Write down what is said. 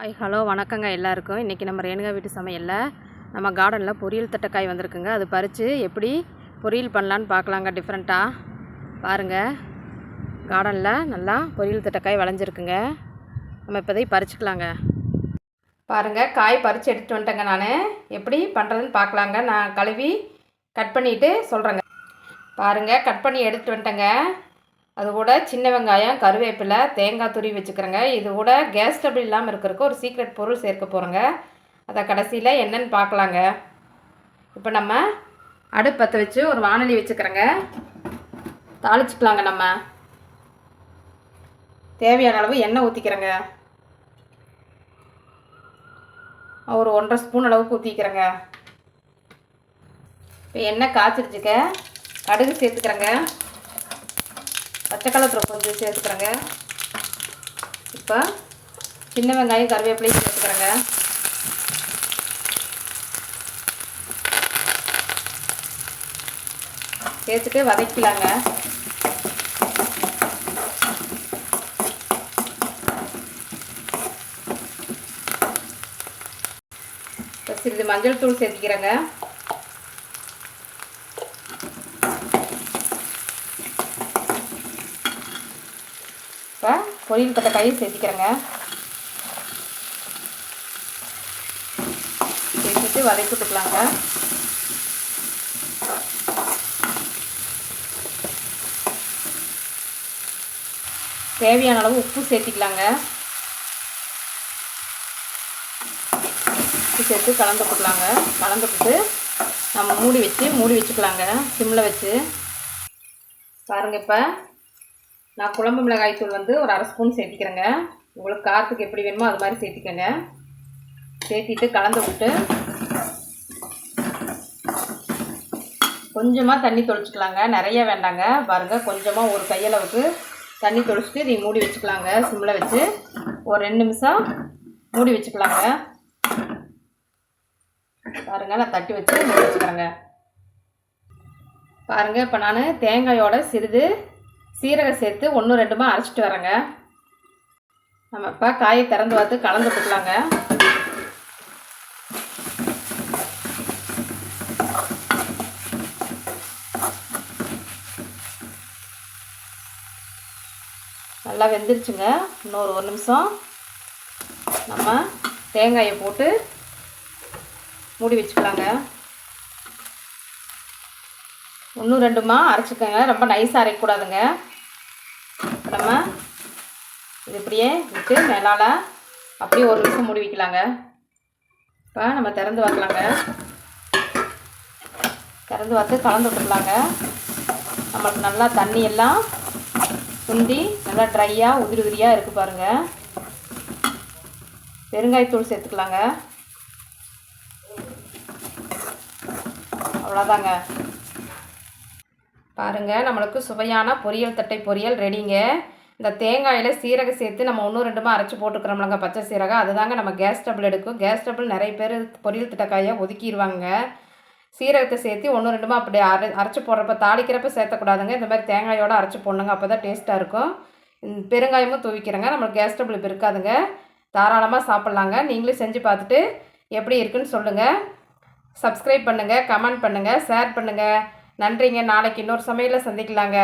Hi hello வணக்கங்க எல்லாருக்கும். இன்றைக்கி நம்ம ரேணுகா வீட்டு சமையலில் நம்ம கார்டனில் பொரியல் தட்டைக்காய் வந்திருக்குங்க. அது பறித்து எப்படி பொரியல் பண்ணலான்னு பார்க்கலாங்க டிஃப்ரெண்ட்டாக பாருங்கள் கார்டனில் நல்லா பொரியல் தட்டைக்காய் விளைஞ்சிருக்குங்க. நம்ம இப்போதை பறிச்சுக்கலாங்க. பாருங்கள் காய் பறித்து எடுத்துகிட்டு வந்துட்டேங்க நான். எப்படி பண்ணுறதுன்னு பார்க்கலாங்க. நான் கழுவி கட் பண்ணிவிட்டு சொல்கிறேங்க பாருங்கள் கட் பண்ணி எடுத்துகிட்டு வந்துட்டேங்க. அது கூட சின்ன வெங்காயம் கருவேப்பிலை தேங்காய் துருவி வச்சுக்கிறேங்க. இது கூட கேஸ் ஸ்டபிள் இல்லாமல் இருக்கிறதுக்கு ஒரு சீக்ரெட் பொருள் சேர்க்க போகிறேங்க அதை கடைசியில் என்னன்னு பார்க்கலாங்க. இப்போ நம்ம அடுப்பு பற்ற வச்சு ஒரு வானொலி வச்சுக்கிறேங்க. தாளிச்சுக்கலாங்க நம்ம. தேவையான அளவு எண்ணெய் ஊற்றிக்கிறேங்க ஒரு ஒன்றரை ஸ்பூன் அளவுக்கு ஊற்றிக்கிறேங்க இப்போ எண்ணெய் காய்ச்சிருச்சுக்க கடுகு சேர்த்துக்கிறேங்க. பச்சை கலத்தில் கொஞ்சம் சேர்த்துக்கிறேங்க. இப்போ சின்ன வெங்காயம் கருவேப்பிலையும் சேர்த்துக்கிறேங்க. சேர்த்துட்டு வதக்கலாங்க இப்போ சிறிது மஞ்சள் தூள் சேர்த்துக்கிறேங்க இப்போ பொரியல் பட்ட காயும் சேர்த்திக்கிறேங்க. சேர்த்துட்டு வதக்கி விட்டுக்கலாங்க. தேவையான அளவு உப்பு சேர்த்திக்கலாங்க. உப்பு சேர்த்து கலந்து விட்டுக்கலாங்க. கலந்து விட்டு நம்ம மூடி வச்சு மூடி வச்சுக்கலாங்க. சிம்மில் வச்சு. பாருங்கள் இப்போ. நான் குழம்பு மிளகாய் தூள் வந்து ஒரு அரை ஸ்பூன் சேர்த்திக்கிறேங்க. உங்களுக்கு காரத்துக்கு எப்படி வேணுமோ அது மாதிரி சேர்த்திக்கங்க. சேர்த்திட்டு கலந்து விட்டு கொஞ்சமாக தண்ணி தொளிச்சிக்கலாங்க. நிறைய வேண்டாங்க. பாருங்கள் கொஞ்சமாக ஒரு கையளவுக்கு தண்ணி தொளிச்சிட்டு இதை மூடி வச்சுக்கலாங்க. சிம்மில் வச்சு ஒரு ரெண்டு நிமிஷம் மூடி வச்சுக்கலாங்க. பாருங்கள் நான் தட்டி வச்சு மூடி வச்சுக்கிறேங்க. பாருங்கள் இப்போ நான் தேங்காயோட சிறிது சீரகம் சேர்த்து ஒன்று ரெண்டுமா அரைச்சிட்டு வரேங்க. நம்ம இப்போ காயை திறந்து பார்த்து கலந்து கொடுக்கலாங்க. நல்லா வெந்துருச்சுங்க. இன்னொரு ஒரு நிமிஷம். நம்ம தேங்காயை போட்டு மூடி வச்சுக்கலாங்க. ஒன்று ரெண்டுமா? அரைச்சிக்கோங்க. ரொம்ப நைஸாக அரைக்கக்கூடாதுங்க. நம்ம இது இப்படியே விட்டு மேலால் அப்படியே ஒரு நிமிஷம் மூடி வைக்கலாங்க. இப்போ நம்ம திறந்து பார்க்கலாங்க. திறந்து பார்த்து கலந்து விட்டுக்கலாங்க. நம்மளுக்கு நல்லா தண்ணி எல்லாம் சுண்டி நல்லா ட்ரையாக உதிரி உதிரியாக இருக்குது பாருங்கள் பெருங்காயத்தூள் சேர்த்துக்கலாங்க. அவ்வளோதாங்க பாருங்கள் நம்மளுக்கு சுவையான பொரியல் தட்டை பொரியல் ரெடிங்க இந்த தேங்காயில் சீரகம் சேர்த்து நம்ம ஒன்றும் ரெண்டுமா அரைச்சி போட்டுக்கிறோம்லங்க பச்சை சீரகம். அதுதாங்க நம்ம கேஸ் டபுள் எடுக்கும். கேஸ் டபுள் நிறைய பேர் பொரியல் திட்டக்காயை ஒதுக்கிடுவாங்க சீரகத்தை சேர்த்து ஒன்று ரெண்டுமா அப்படி அரை அரைச்சி போடுறப்ப தாளிக்கிறப்ப சேர்த்தக்கூடாதுங்க. இந்த மாதிரி தேங்காயோடு அரைச்சி போடணுங்க அப்போ தான் டேஸ்ட்டாக இருக்கும் பெருங்காயமும் தூவிக்கிறேங்க. நம்மளுக்கு கேஸ் டபுள் இப்போ இருக்காதுங்க. தாராளமாக சாப்பிட்லாங்க. நீங்களும் செஞ்சு பார்த்துட்டு எப்படி இருக்குன்னு சொல்லுங்கள் சப்ஸ்கிரைப் பண்ணுங்கள் கமெண்ட் பண்ணுங்கள் ஷேர் பண்ணுங்கள் நன்றிங்க. நாளைக்கு இன்னொரு சமையலில் சந்திக்கலாங்க.